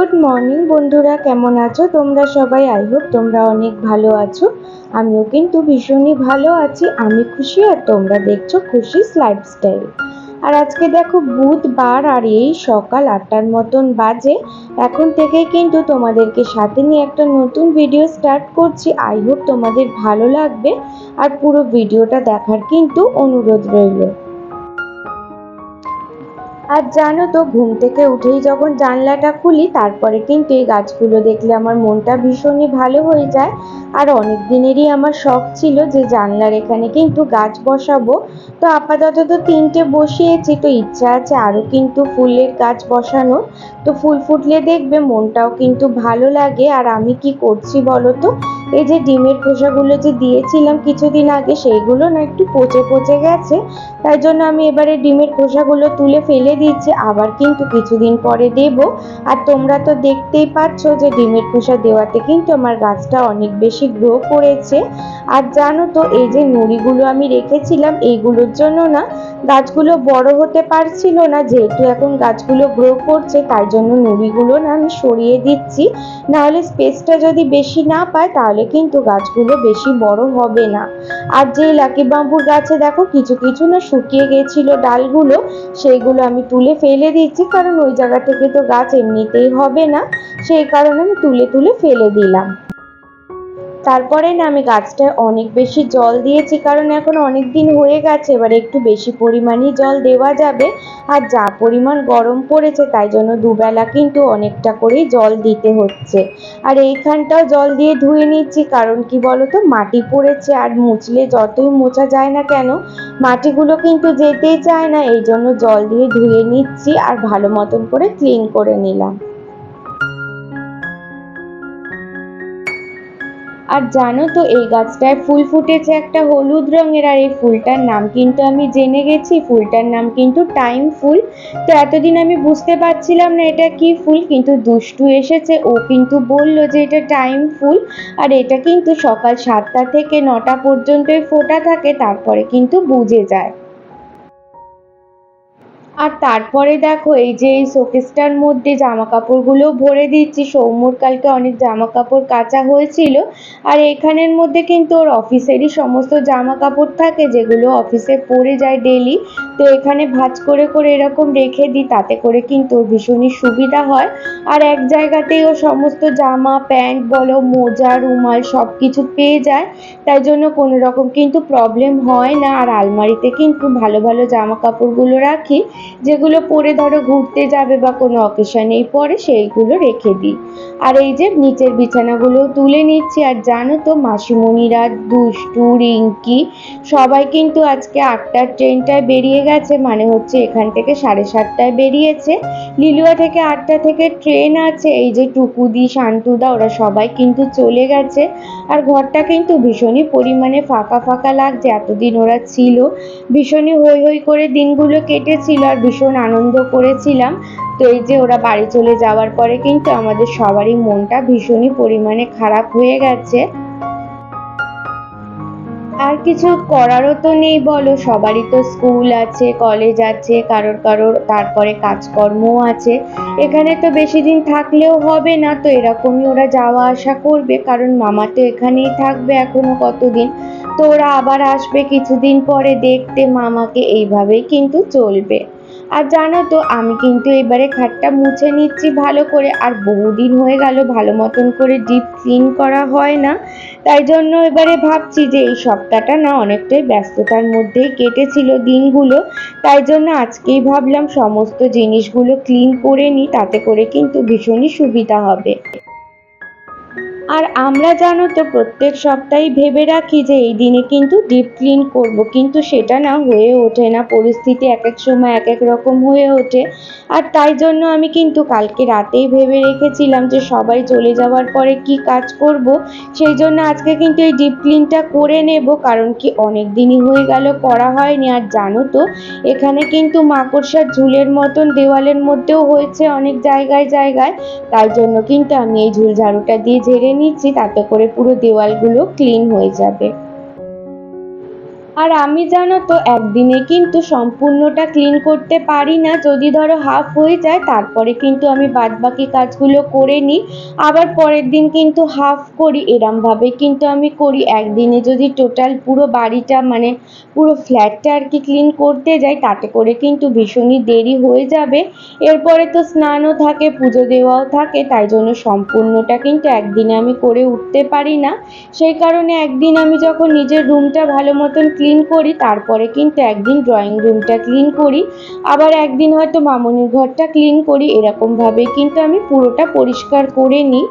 Good morning বন্ধুরা, কেমন আছো? তোমরা সবাই আই হোপ তোমরা অনেক ভালো আছো। আমিও কিন্তু ভীষণই ভালো আছি, আমি খুশি আর তোমরা দেখছ খুশিস লাইফস্টাইল আর আজকে দেখো, বুধবার আর এই সকাল আটটার মতন বাজে। এখন থেকে কিন্তু তোমাদেরকে সাথে নিয়ে একটা নতুন ভিডিও স্টার্ট করছি। আই হোপ তোমাদের ভালো লাগবে। আর পুরো ভিডিওটা দেখার কিন্তু অনুরোধ রইল। আর জানো তো, ঘুম থেকে উঠেই যখন জানলাটা খুলি, তারপরে কিন্তু এই গাছগুলো দেখলে আমার মনটা ভীষণই ভালো হয়ে যায়। আর অনেক দিনেরই আমার শখ ছিল যে জানলার এখানে কিন্তু গাছ বসাবো। তো আপাতত তো তিনটে বসিয়েছি, তো ইচ্ছা আছে আরও কিন্তু ফুলের গাছ বসানো তো ফুল ফুটলে দেখবে মনটাও কিন্তু ভালো লাগে। আর আমি কি করছি বলো তো? এই যে ডিমের খোসাগুলো যে দিয়েছিলাম কিছুদিন আগে, সেইগুলো না একটু পচে পচে গেছে। তাই জন্য আমি এবারে ডিমের খোসাগুলো তুলে ফেলে দিচ্ছি আবার কিন্তু কিছুদিন পরে দেব। আর তোমরা তো দেখতেই পাচ্ছ যে ডিমের খোসা দেওয়াতে কিন্তু আমার গাছটা অনেক বেশি গ্রো করেছে। আর জানো তো, এই যে নুড়িগুলো আমি রেখেছিলাম, এইগুলোর জন্য না গাছগুলো বড় হতে পারছিল না। যেহেতু এখন গাছগুলো গ্রো করছে, তাই জন্য নুড়িগুলো না আমি সরিয়ে দিচ্ছি। নাহলে স্পেসটা যদি বেশি না পায়, তাহলে কিন্তু গাছগুলো বেশি বড় হবে না। আর যে লাকি বাম্বুর গাছে দেখো কিছু কিছু না শুকিয়ে গেছিল ডালগুলো, সেইগুলো আমি তুলে ফেলে দিচ্ছি, কারণ ওই জায়গা থেকে তো গাছ এমনিতেই হবে না। সেই কারণে আমি তুলে তুলে ফেলে দিলাম। তারপরে না আমি গাছটায় অনেক বেশি জল দিয়েছি, কারণ এখন অনেক দিন হয়ে গেছে, এবার একটু বেশি পরিমাণই জল দেওয়া যাবে। আর যা পরিমাণ গরম পড়েছে, তাই জন্য দুবেলা কিন্তু অনেকটা করেই জল দিতে হচ্ছে। আর এইখানটাও জল দিয়ে ধুয়ে নিচ্ছি, কারণ কি বলতো, মাটি পড়েছে আর মুছলে যতই মোছা যায় না কেন, মাটিগুলো কিন্তু যেতেই চায় না, এই জন্য জল দিয়ে ধুয়ে নিচ্ছি আর ভালো মতন করে ক্লিন করে নিলাম। আর জানো তো, এই গাছটায় ফুল ফুটেছে একটা হলুদ রঙের, আর এই ফুলটার নাম কিন্তু আমি জেনে গেছি। ফুলটার নাম কিন্তু টাইম ফুল। তো এতদিন আমি বুঝতে পারছিলাম না এটা কি ফুল, কিন্তু দুষ্টু এসেছে। ও কিন্তু বলল যে এটা টাইম ফুল, আর এটা কিন্তু সকাল সাতটা থেকে নটা পর্যন্তই ফোটা থাকে, তারপরে কিন্তু বুঝে যায়। আর তারপরে দেখো এই যে এই শোকেসটার মধ্যে জামা কাপড়গুলো ভরে দিচ্ছি। সৌম্যর কালকে অনেক জামা কাপড় কাচা হয়েছিল। আর এখানের মধ্যে কিন্তু ওর অফিসেরই সমস্ত জামা কাপড় থাকে যেগুলো অফিসে পরে যায় ডেলি তো এখানে ভাঁজ করে করে এরকম রেখে দিই, তাতে করে কিন্তু ওর ভীষণই সুবিধা হয়। আর এক জায়গাতেই ও সমস্ত জামা, প্যান্ট বলো, মোজা, রুমাল সব কিছু পেয়ে যায়। তাই জন্য কোনো রকম কিন্তু প্রবলেম হয় না। আর আলমারিতে কিন্তু ভালো ভালো জামা কাপড়গুলো রাখি। যেগুলো পরে ধরো ঘুরতে যাবে বা কোনো অকেশনেই পরে সেইগুলো রেখে দিই। আর এই যে নিচের বিছানাগুলো তুলে নিচ্ছি। আর জানো তো মাসিমণিরা, দুষ্টু, রিঙ্কি, সবাই কিন্তু আজকে আটটার ট্রেনটায় বেরিয়ে গেছে। মানে হচ্ছে এখান থেকে সাড়ে সাতটায় বেরিয়েছে। লিলুয়া থেকে আটটা থেকে ট্রেন আছে। এই যে টুকুদি, শান্তুদা, ওরা সবাই কিন্তু চলে গেছে। আর ঘরটা কিন্তু ভীষণই পরিমাণে ফাঁকা ফাঁকা লাগছে, এতদিন ওরা ছিল। ভীষণই হই হই করে দিনগুলো কেটেছিল আর ভীষণ আনন্দ করেছিলাম। তো এই যে ওরা বাড়ি চলে যাওয়ার পরে কিন্তু আমাদের সবারই মনটা ভীষণই পরিমাণে খারাপ হয়ে গেছে। আর কিছু করারও তো নেই বলো। সবারই তো স্কুল আছে, কলেজ আছে, কারোর কারোর তারপরে কাজকর্মও আছে। এখানে তো বেশি দিন থাকলেও হবে না, তো এরকমই ওরা যাওয়া আসা করবে। কারণ মামা তো এখানেই থাকবে এখনও কতদিন। তো ওরা আবার আসবে কিছুদিন পরে দেখতে, মামাকে এইভাবেই কিন্তু চলবে। আর জানো তো, আমি কিন্তু এবারে খাটটা মুছে নিচ্ছি ভালো করে। আর বহুদিন হয়ে গেল, ভালো মতন করে ডিপ ক্লিন করা হয় না। তাই জন্য এবারে ভাবছি যে এই সপ্তাহটা না অনেকটাই ব্যস্ততার মধ্যেই কেটেছিল দিনগুলো। তাই জন্য আজকেই ভাবলাম সমস্ত জিনিসগুলো ক্লিন করে নিই, তাতে করে কিন্তু ভীষণই সুবিধা হবে। আর আমরা জানো তো, প্রত্যেক সপ্তাহে ভেবে রাখি যে এই দিনে কিন্তু ডিপ ক্লিন করব। কিন্তু সেটা না হয়ে ওঠে না। পরিস্থিতি এক এক সময় এক এক রকম হয়ে ওঠে। আর তাই জন্য আমি কিন্তু কালকে রাতেই ভেবে রেখেছিলাম যে সবাই চলে যাওয়ার পরে কি কাজ করব। সেই জন্য আজকে কিন্তু এই ডিপ ক্লিনটা করে নেব। কারণ কি অনেক দিনই হয়ে গেল, করা হয়নি। আর জানো তো, এখানে কিন্তু মাকড়সার ঝুলের মতন দেওয়ালের মধ্যেও হয়েছে অনেক জায়গায় জায়গায়। তাই জন্য কিন্তু আমি এই ঝুল ঝাড়ুটা দিয়ে ঝেড়ে নিচ্ছি তাতে করে পুরো দেওয়ালগুলো ক্লিন হয়ে যাবে। আর আমি জানো তো, একদিনে কিন্তু সম্পূর্ণটা ক্লিন করতে পারি না। যদি ধরো হাফ হয়ে যায়, তারপরে কিন্তু আমি বাদবাকি কাজগুলো করে নিই। আবার পরের দিন কিন্তু হাফ করি, এরমভাবে কিন্তু আমি করি। একদিনে যদি টোটাল পুরো বাড়িটা মানে পুরো ফ্ল্যাটটা আর কি ক্লিন করতে যাই, তাতে করে কিন্তু ভীষণই দেরি হয়ে যাবে। এরপরে তো স্নানও থাকে, পুজো দেওয়াও থাকে, তাই জন্য সম্পূর্ণটা কিন্তু একদিনে আমি করে উঠতে পারি না। সেই কারণে একদিন আমি যখন নিজের রুমটা ভালো মতন ক্লিন করি, তারপরে কিন্তু একদিন ড্রয়িং রুমটা ক্লিন করি। আবার একদিন হয়তো মামনির ঘরটা ক্লিন করি। এরকমভাবে কিন্তু আমি পুরোটা পরিষ্কার করে নিই।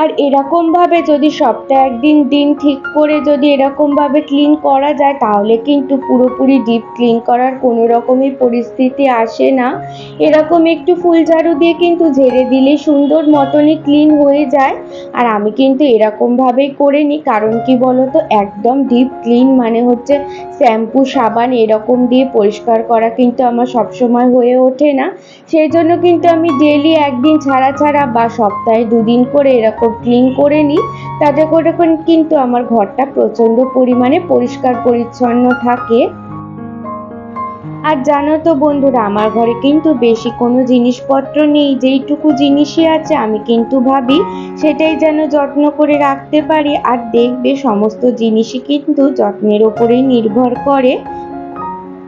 আর এরকমভাবে যদি সপ্তাহে একদিন দিন ঠিক করে যদি এরকমভাবে ক্লিন করা যায়, তাহলে কিন্তু পুরোপুরি ডিপ ক্লিন করার কোনো রকমই পরিস্থিতি আসে না। এরকম একটু ফুল ঝাড়ু দিয়ে কিন্তু ঝেড়ে দিলে সুন্দর মতনই ক্লিন হয়ে যায়। আর আমি কিন্তু এরকমভাবেই করে নিই, কারণ কি বলতো, একদম ডিপ ক্লিন মানে হচ্ছে শ্যাম্পু সাবান এরকম দিয়ে পরিষ্কার করা কিন্তু আমার সবসময় হয়ে ওঠে না। সেই জন্য কিন্তু আমি ডেলি একদিন ছাড়া ছাড়া বা সপ্তাহে দুদিন করে এরকম ক্লিন করে নিই। তাতে করে কিন্তু আমার ঘরটা প্রচণ্ড পরিমাণে পরিষ্কার পরিচ্ছন্ন থাকে। আর জানো তো বন্ধুরা, আমার ঘরে কিন্তু বেশি কোনো জিনিসপত্র নেই। যেইটুকু জিনিসই আছে, আমি কিন্তু ভাবি সেটাই যেন যত্ন করে রাখতে পারি। আর দেখবে, সমস্ত জিনিসই কিন্তু যত্নের ওপরেই নির্ভর করে।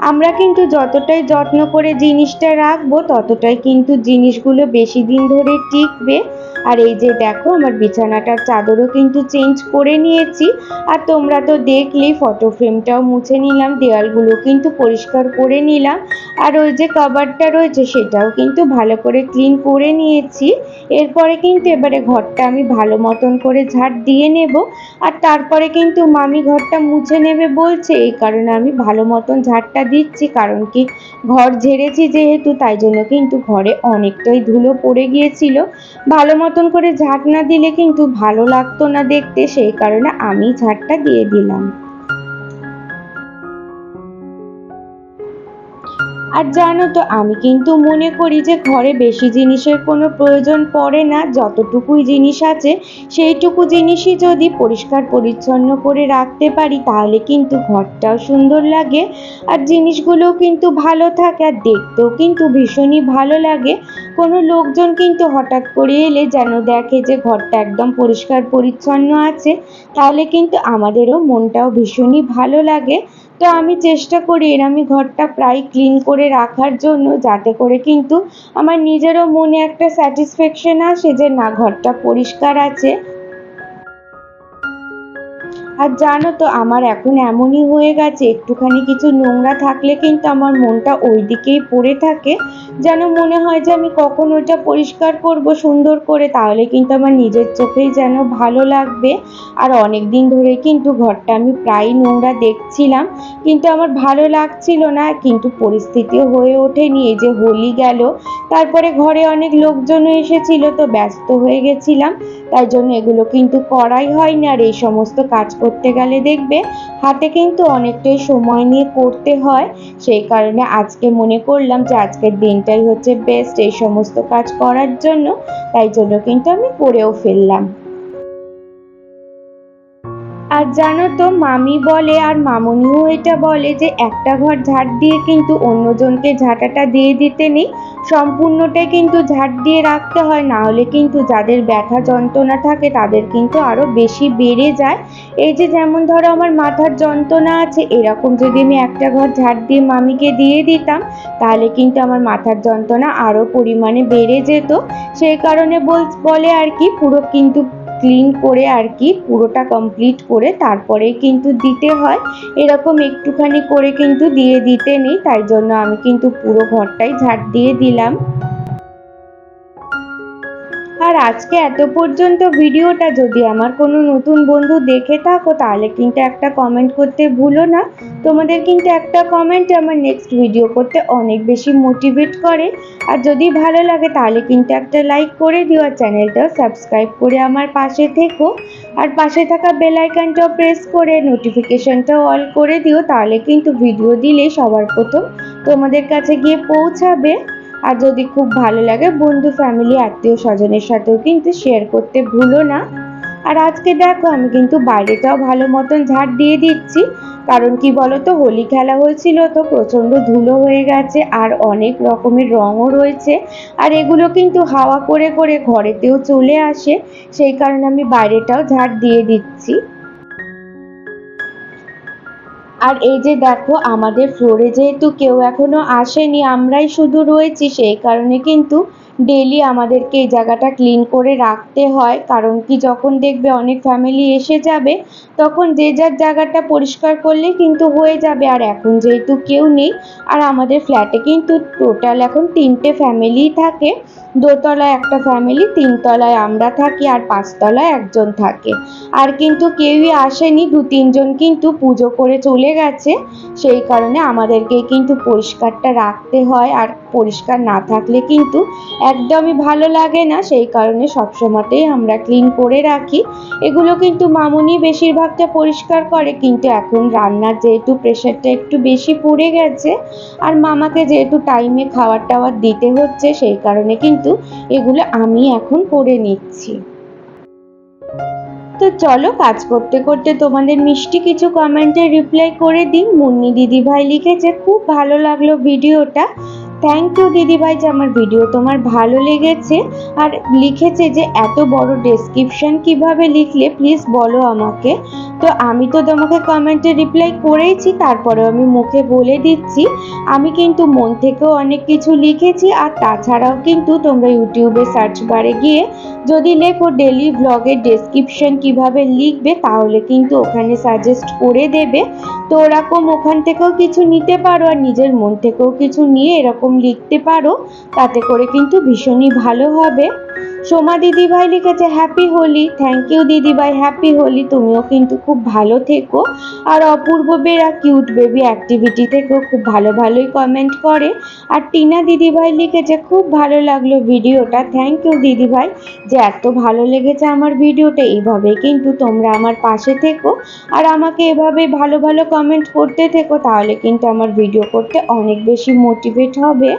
আমরা কিন্তু যতটাই যত্ন করে জিনিসটা রাখব, ততটাই কিন্তু জিনিসগুলো বেশি দিন ধরে টিকবে। আর এই যে দেখো, আমার বিছানাটার চাদরও কিন্তু চেঞ্জ করে নিয়েছি। আর তোমরা তো দেখলেই ফটো ফ্রেমটাও মুছে নিলাম দেওয়ালগুলো কিন্তু পরিষ্কার করে নিলাম। আর ওই যে কভারটা রয়েছে সেটাও কিন্তু ভালো করে ক্লিন করে নিয়েছি। এরপরে কিন্তু এবারে ঘরটা আমি ভালো মতন করে ঝাড় দিয়ে নেব। আর তারপরে কিন্তু মামি ঘরটা মুছে নেবে বলছে, এই কারণে আমি ভালো মতন ঝাড়টা দিচ্ছি। কারণ কি ঘর ঝেড়েছি যেহেতু, তাই জন্য কিন্তু ঘরে অনেকটাই ধুলো পড়ে গিয়েছিল। ভালো মতন করে ঝাঁট না দিলে কিন্তু ভালো লাগতো না দেখতে, সেই কারণে আমি ঝাড়টা দিয়ে দিলাম। আর জানো তো, আমি কিন্তু মনে করি যে ঘরে বেশি জিনিসের কোনো প্রয়োজন পড়ে না, যতটুকুই জিনিস আছে, সেইটুকু জিনিসই যদি পরিষ্কার পরিচ্ছন্ন করে রাখতে পারি, তাহলে কিন্তু ঘরটাও সুন্দর লাগে। আর জিনিসগুলোও কিন্তু ভালো থাকে, আর দেখতেও কিন্তু ভীষণই ভালো লাগে। কোনো লোকজন কিন্তু হঠাৎ করে এলে যেন দেখে যে ঘরটা একদম পরিষ্কার পরিচ্ছন্ন আছে, তাহলে কিন্তু আমাদেরও মনটাও ভীষণই ভালো লাগে। তো আমি চেষ্টা করি, এর আমি ঘরটা প্রায় ক্লিন করে রাখার জন্য যাতে করে কিন্তু আমার নিজেরও মনে একটা স্যাটিসফ্যাকশন আসে যে না, ঘরটা পরিষ্কার আছে। আর জানো তো, আমার এখন এমনই হয়ে গেছে, একটুখানি কিছু নোংরা থাকলে কিন্তু আমার মনটা ওই দিকেই পড়ে থাকে। যেন মনে হয় যে আমি কখন ওইটা পরিষ্কার করব, সুন্দর করে, তাহলে কিন্তু আমার নিজের চোখেই যেন ভালো লাগবে। আর অনেক দিন ধরে কিন্তু ঘরটা আমি প্রায় নোংরা দেখছিলাম, কিন্তু আমার ভালো লাগছিল না, কিন্তু পরিস্থিতি হয়ে ওঠেনি, এই যে হোলি গেল। তারপরে ঘরে অনেক লোকজনও এসেছিল, তো ব্যস্ত হয়ে গেছিলাম। তাই জন্য এগুলো কিন্তু করাই হয় না আর এই সমস্ত কাজ করতে গেলে দেখবে, হাতে কিন্তু অনেকটাই সময় নিয়ে করতে হয়। সেই কারণে আজকে মনে করলাম যে আজকের দিনটাই হচ্ছে বেস্ট এই সমস্ত কাজ করার জন্য। তাই জন্য কিন্তু আমি করেও ফেললাম। আর জানো তো, মামি বলে আর মামনিও এটা বলে যে একটা ঘর ঝাড় দিয়ে কিন্তু অন্যজনকে ঝাঁটাটা দিয়ে দিতে নেই। সম্পূর্ণটাই কিন্তু ঝাড় দিয়ে রাখতে হয়, না হলে কিন্তু যাদের ব্যথা যন্ত্রণা থাকে তাদের কিন্তু আরও বেশি বেড়ে যায়। এই যে যেমন ধরো আমার মাথার যন্ত্রণা আছে, এরকম যদি আমি একটা ঘর ঝাড় দিয়ে মামিকে দিয়ে দিতাম, তাহলে কিন্তু আমার মাথার যন্ত্রণা আরও পরিমাণে বেড়ে যেত। সেই কারণে বলে আর কি, পুরো কিন্তু ক্লিন করে আর কি পুরোটা কমপ্লিট করে তারপরে কিন্তু দিতে হয়। এরকম একটুখানি করে কিন্তু দিয়ে দিতে নেই, তাই জন্য আমি কিন্তু পুরো ঘরটাই ঝাঁট দিয়ে দিলাম। আর আজকে এত পর্যন্ত ভিডিওটা যদি আমার কোনো নতুন বন্ধু দেখে থাকো, তাহলে কিন্তু একটা কমেন্ট করতে ভুলো না। তোমাদের কিন্তু একটা কমেন্ট আমার নেক্সট ভিডিও করতে অনেক বেশি মোটিভেট করে। আর যদি ভালো লাগে, তাহলে কিন্তু একটা লাইক করে দিও আর চ্যানেলটাও সাবস্ক্রাইব করে আমার পাশে থেকো। আর পাশে থাকা বেল আইকনটাও প্রেস করে নোটিফিকেশনটাও অল করে দিও, তাহলে কিন্তু ভিডিও দিলে সবার প্রথম তোমাদের কাছে গিয়ে পৌঁছাবে। আর যদি খুব ভালো লাগে, বন্ধু ফ্যামিলি আত্মীয় স্বজনের সাথেও কিন্তু শেয়ার করতে ভুলো না। আর আজকে দেখো, আমি কিন্তু বাইরেটাও ভালো মতন ঝাড় দিয়ে দিচ্ছি। কারণ কি বলতো, হোলি খেলা হয়েছিল তো প্রচণ্ড ধুলো হয়ে গেছে আর অনেক রকমের রঙও রয়েছে। আর এগুলো কিন্তু হাওয়া করে করে ঘরেতেও চলে আসে, সেই কারণে আমি বাইরেটাও ঝাড় দিয়ে দিচ্ছি। আর এই যে দেখো, আমাদের ফ্লোরে যেহেতু কেউ এখনও আসেনি, আমরাই শুধু রয়েছি, সেই কারণে কিন্তু ডেলি আমাদেরকে এই জায়গাটা ক্লিন করে রাখতে হয়। কারণ কি, যখন দেখবে অনেক ফ্যামিলি এসে যাবে, তখন যে যার জায়গাটা পরিষ্কার করলে কিন্তু হয়ে যাবে। আর এখন যেহেতু কেউ নেই, আর আমাদের ফ্ল্যাটে কিন্তু টোটাল এখন তিনটে ফ্যামিলিই থাকে। দোতলায় একটা ফ্যামিলি, তিনতলায় আমরা থাকি, আর পাঁচতলায় একজন থাকে। আর কিন্তু কেউই আসেনি, দু তিনজন কিন্তু পুজো করে চলে গেছে। সেই কারণে আমাদেরকে কিন্তু পরিষ্কারটা রাখতে হয়, আর পরিষ্কার না থাকলে কিন্তু একদমই ভালো লাগে না, সেই কারণে সবসময়তেই আমরা ক্লিন করে রাখি। এগুলো কিন্তু মামুনি বেশিরভাগটা পরিষ্কার করে, কিন্তু এখন রান্নার যেহেতু প্রেশারটা একটু বেশি পড়ে গেছে, আর মামাকে যেহেতু টাইমে খাবার টাওয়ার দিতে হচ্ছে, সেই কারণে কিন্তু এগুলো আমি এখন করে নিচ্ছি। তো চলো কাজ করতে করতে তোমাদের মিষ্টি কিছু কমেন্টে রিপ্লাই করে দিই। মুন্নি দিদি ভাই লিখেছে, খুব ভালো লাগল ভিডিওটা থ্যাংক ইউ দিদিভাই, যে আমার ভিডিও তোমার ভালো লেগেছে। আর লিখেছে যে, এত বড় ডেসক্রিপশন কীভাবে লিখলে? প্লিজ বলো আমাকে। তো আমি তো তোমাকে কমেন্টে রিপ্লাই করেইছি, তারপরেও আমি মুখে বলে দিচ্ছি। আমি কিন্তু মন থেকেও অনেক কিছু লিখেছি, আর তাছাড়াও কিন্তু তোমরা ইউটিউবে সার্চ বারে গিয়ে যদি লেখো ডেলি ব্লগের ডেসক্রিপশন কীভাবে লিখবে, তাহলে কিন্তু ওখানে সাজেস্ট করে দেবে। তো ওরকম ওখান থেকেও কিছু নিতে পারো, আর নিজের মন থেকেও কিছু নিয়ে এরকম লিখতে পারো তাতে করে কিন্তু ভীষণই ভালো হবে। সোমা দিদি ভাই লিখেছে হ্যাপি হোলি থ্যাংক ইউ দিদি ভাই হ্যাপি হোলি তুমিও কিন্তু খুব ভালো থেকো। আর Apurba Bera cute baby activity থেকেও খুব ভালো ভালোই কমেন্ট করে। আর টিনা দিদি ভাই লিখেছে, খুব ভালো লাগল ভিডিওটা থ্যাংক ইউ দিদি ভাই যে এত ভালো লেগেছে আমার ভিডিওটা, এইভাবেই কিন্তু তোমরা আমার পাশে থেকো। আর আমাকে এভাবে ভালো ভালো কমেন্ট করতে থেকো, তাহলে কিন্তু আমার ভিডিও করতে অনেক বেশি মোটিভেট হবে।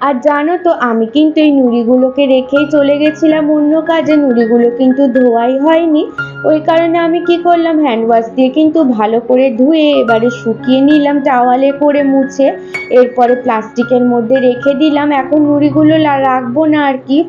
আর জানো তো, আমি কিন্তু এই নুড়িগুলোকে রেখেই চলে গেছিলাম অন্য কাজে। নুড়িগুলো কিন্তু ধোয়াই হয়নি। ওই কারণে আমি কি করলাম হ্যান্ড ওয়াশ দিয়ে কিন্তু ভালো করে ধুয়ে এবারে শুকিয়ে নিলাম, টাওয়ালে করে মুছে। এরপরে প্লাস্টিকের মধ্যে রেখে দিলাম। এখন নুড়িগুলো রাখব না আর কি।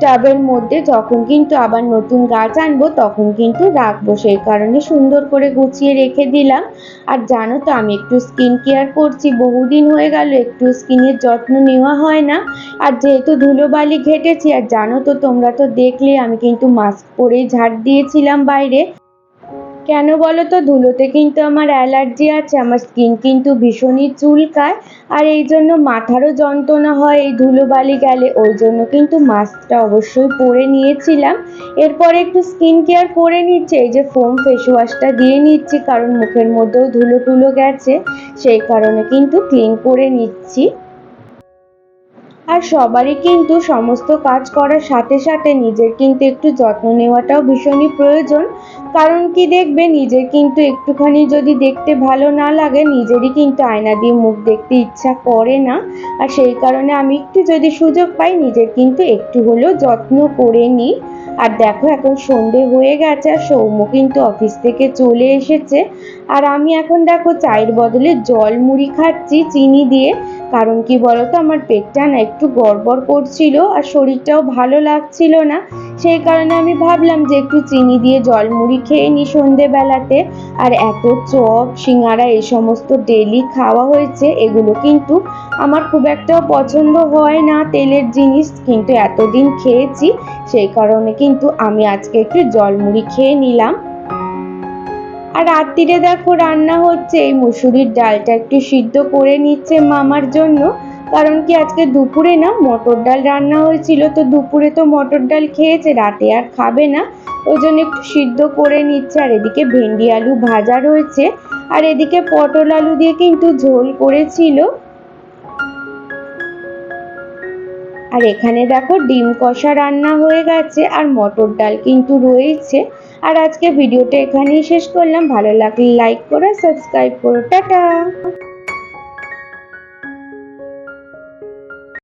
টাবের মধ্যে যখন কিন্তু আবার নতুন গাছ আনব, তখন কিন্তু রাখব। সেই কারণে সুন্দর করে গুছিয়ে রেখে দিলাম। আর জানো তো, আমি একটু স্কিন কেয়ার করছি, বহুদিন হয়ে গেল, একটু স্কিনের যত্ন নেওয়া হয় না। আর যেহেতু ধুলোবালি ঘেটেছি, আর জানো তো, তোমরা তো দেখলে, আমি কিন্তু মাস্ক পরেই ঝাড় দিয়েছিলাম বাইরে। কেন বলো তো? ধুলোতে কিন্তু আমার অ্যালার্জি আছে, আমার স্কিন কিন্তু ভীষণই চুলকায়। আর এই জন্য মাথারও যন্ত্রণা হয়, এই ধুলোবালি গেলে ওই জন্য কিন্তু মাস্কটা অবশ্যই পরে নিয়েছিলাম। এরপরে একটু স্কিন কেয়ার করে নিচ্ছে, এই যে ফোম ফেস ওয়াশটা দিয়ে নিচ্ছি, কারণ মুখের মধ্যেও ধুলো টুলো গেছে। সেই কারণে কিন্তু ক্লিন করে নিচ্ছি। আর সবারই কিন্তু সমস্ত কাজ করার সাথে সাথে নিজের কিন্তু একটু যত্ন নেওয়াটাও ভীষণই প্রয়োজন। কারণ কি দেখবে, নিজের কিন্তু একটুখানি যদি দেখতে ভালো না লাগে, নিজেরই কিন্তু আয়না দিয়ে মুখ দেখতে ইচ্ছা করে না। আর সেই কারণে আমি একটু যদি সুযোগ পাই, নিজের কিন্তু একটু হলেও যত্ন করে নিই। আর দেখো, এখন সন্ধে হয়ে গেছে, আর সৌম্য কিন্তু অফিস থেকে চলে এসেছে। আর আমি এখন দেখো, চায়ের বদলে জল মুড়ি খাচ্ছি চিনি দিয়ে। কারণ কি বলতো, আমার পেটটা না একটু গড়বড় করছিল আর শরীরটাও ভালো লাগছিল না। সেই কারণে আমি ভাবলাম যে একটু চিনি দিয়ে জল মুড়ি খেয়ে নিই সন্ধেবেলাতে। আর এত চপ, সিঙ্গারা, এই সমস্ত ডেলি খাওয়া হয়েছে, এগুলো কিন্তু আমার খুব একটা পছন্দ হয় না তেলের জিনিস। কিন্তু এতদিন খেয়েছি, সেই কারণে কিন্তু আমি আজকে একটু জল মুড়ি খেয়ে নিলাম। আর রাত্রিরে দেখো রান্না হচ্ছে, এই মুসুরির ডালটা একটু সিদ্ধ করে নিচ্ছে মামার জন্য। কারণ কি আজকে দুপুরে না মটর ডাল রান্না হয়েছিল, তো দুপুরে তো মটর ডাল খেয়েছে, রাতে আর খাবে না। ওই জন্য একটু সিদ্ধ করে নিচ্ছে, আর এদিকে ভেন্ডি আলু ভাজা রয়েছে। আর এদিকে পটল আলু দিয়ে কিন্তু ঝোল করেছিল। আর এখানে দেখো ডিম কষা রান্না হয়ে গেছে, আর মটর ডাল কিন্তু রয়েছে। আর আজকে ভিডিওটা এখানেই শেষ করলাম। ভালো লাগলে লাইক করো সাবস্ক্রাইব করো, টাটা!